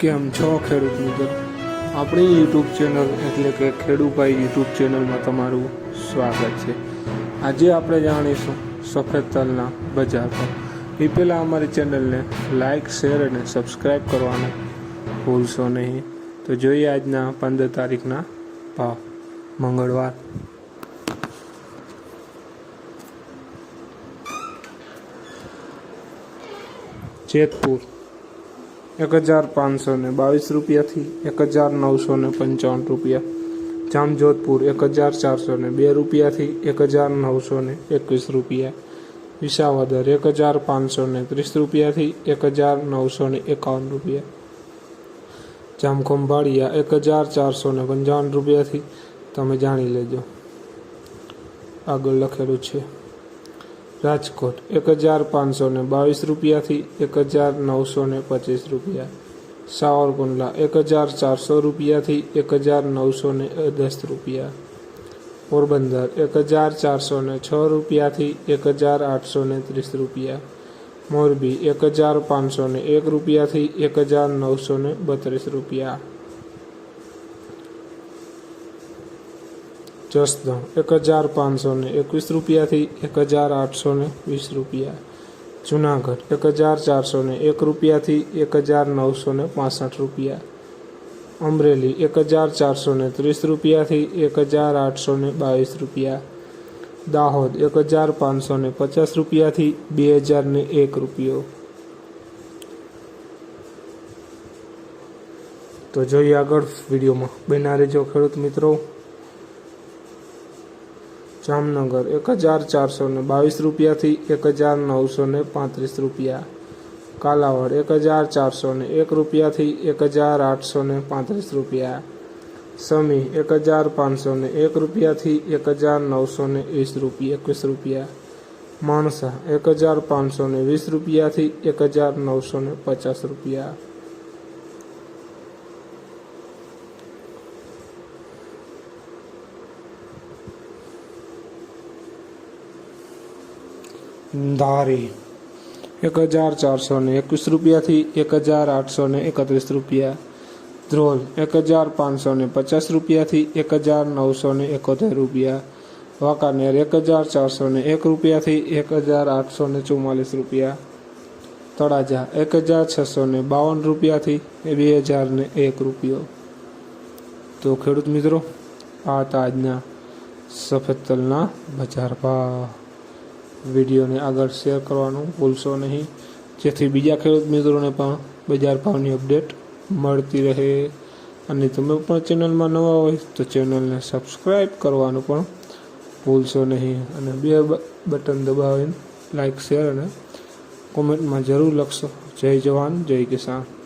કેમ છો ખેડૂત મિત્રો આપણી યુટ્યુબ ચેનલ એટલે કે ખેડૂભાઈ યુટ્યુબ ચેનલમાં તમારું સ્વાગત છે. આજે આપણે જાણીશું સફેદ તલના બજાર પર. એ પહેલાં અમારી ચેનલને લાઇક શેર અને સબસ્ક્રાઈબ કરવાનું ભૂલશો નહીં. તો જોઈએ આજના પંદર તારીખના ભાવ. મંગળવાર. જેતપુર. એક હજાર પાંચસો ને બાવીસ રૂપિયાથી એક હજાર નવસો ને પંચાવન રૂપિયા. જામજોધપુર એક હજાર ચારસો ને બે રૂપિયાથી એક હજાર નવસો ને એકવીસ રૂપિયા. વિસાવદર એક હજાર પાંચસો ને ત્રીસ રૂપિયાથી એક હજાર નવસો ને એકાવન રૂપિયા. જામખંભાળિયા એક હજાર ચારસો ને પંચાવન રૂપિયાથી તમે જાણી લેજો. આગળ લખેલું છે. રાજકોટ, એક હજાર પાંચસો ને બાવીસ રૂપિયાથી એક હજાર નવસો ને પચીસ રૂપિયા. સાવરકુંડલા, એક હજાર ચારસો રૂપિયાથી એક હજાર નવસો ને દસ રૂપિયા. પોરબંદર, એક હજાર ચારસો ને છ રૂપિયાથી એક હજાર આઠસો ને ત્રીસ રૂપિયા. મોરબી, એક હજાર પાંચસો ને એક રૂપિયાથી એક હજાર નવસો ને બત્રીસ રૂપિયા. જસદણ એક હજાર પાંચસો ને એકવીસ રૂપિયાથી એક હજાર આઠસો ને વીસ રૂપિયા. જુનાગઢ, એક હજાર ચારસો ને એક રૂપિયાથી એક હજાર નવસો ને પાસઠ રૂપિયા. અમરેલી, એક હજાર ચારસો ને ત્રીસ રૂપિયાથી એક હજાર આઠસો ને બાવીસ રૂપિયા. દાહોદ, એક હજાર પાંચસો ને પચાસ રૂપિયાથી બે હજાર ને એક રૂપિયો. તો જોઈએ આગળ વિડીયોમાં. બના રહેજો ખેડૂત મિત્રો. જામનગર એક હજાર ચારસો ને બાવીસ રૂપિયાથી એક હજાર નવસો ને પાંત્રીસ રૂપિયા. કાલાવડ એક હજાર ચારસો ને એક રૂપિયાથી એક હજાર આઠસો ને પાંત્રીસ રૂપિયા. સમી એક હજાર પાંચસો ને એક રૂપિયાથી એક હજાર નવસો ને વીસ રૂપિયા, એકવીસ રૂપિયા. માણસા એક હજાર પાંચસો ને વીસ રૂપિયાથી એક હજાર નવસો ને પચાસ રૂપિયા. ધારી. એક હજાર ચારસો ને એકવીસ રૂપિયાથી એક હજાર આઠસો ને એકત્રીસ રૂપિયા. ધ્રોલ, એક હજાર પાંચસો ને પચાસ રૂપિયાથી એક હજાર નવસો ને એકોતેર રૂપિયા. વાંકાનેર, એક હજાર ચારસો ને એક રૂપિયાથી એક હજાર આઠસો ને ચુમ્માલીસ રૂપિયા. તળાજા, એક હજાર છસો ને બાવન રૂપિયાથી બે હજાર ને એક રૂપિયો. તો ખેડૂત મિત્રો, આ તાજના સફેદ તલના બજાર ભાવ. વિડીયોને આગળ શેર કરવાનું ભૂલશો નહીં. જેથી બીજા ખેડૂત મિત્રોને પણ બજાર ભાવની અપડેટ મળતી રહે. અને તમે પણ ચેનલમાં નવા હોય તો ચેનલને સબસ્ક્રાઈબ કરવાનું પણ ભૂલશો નહીં. અને બે, બટન દબાવીને લાઇક, શેર અને કોમેન્ટમાં જરૂર લખશો. જય જવાન, જય કિસાન.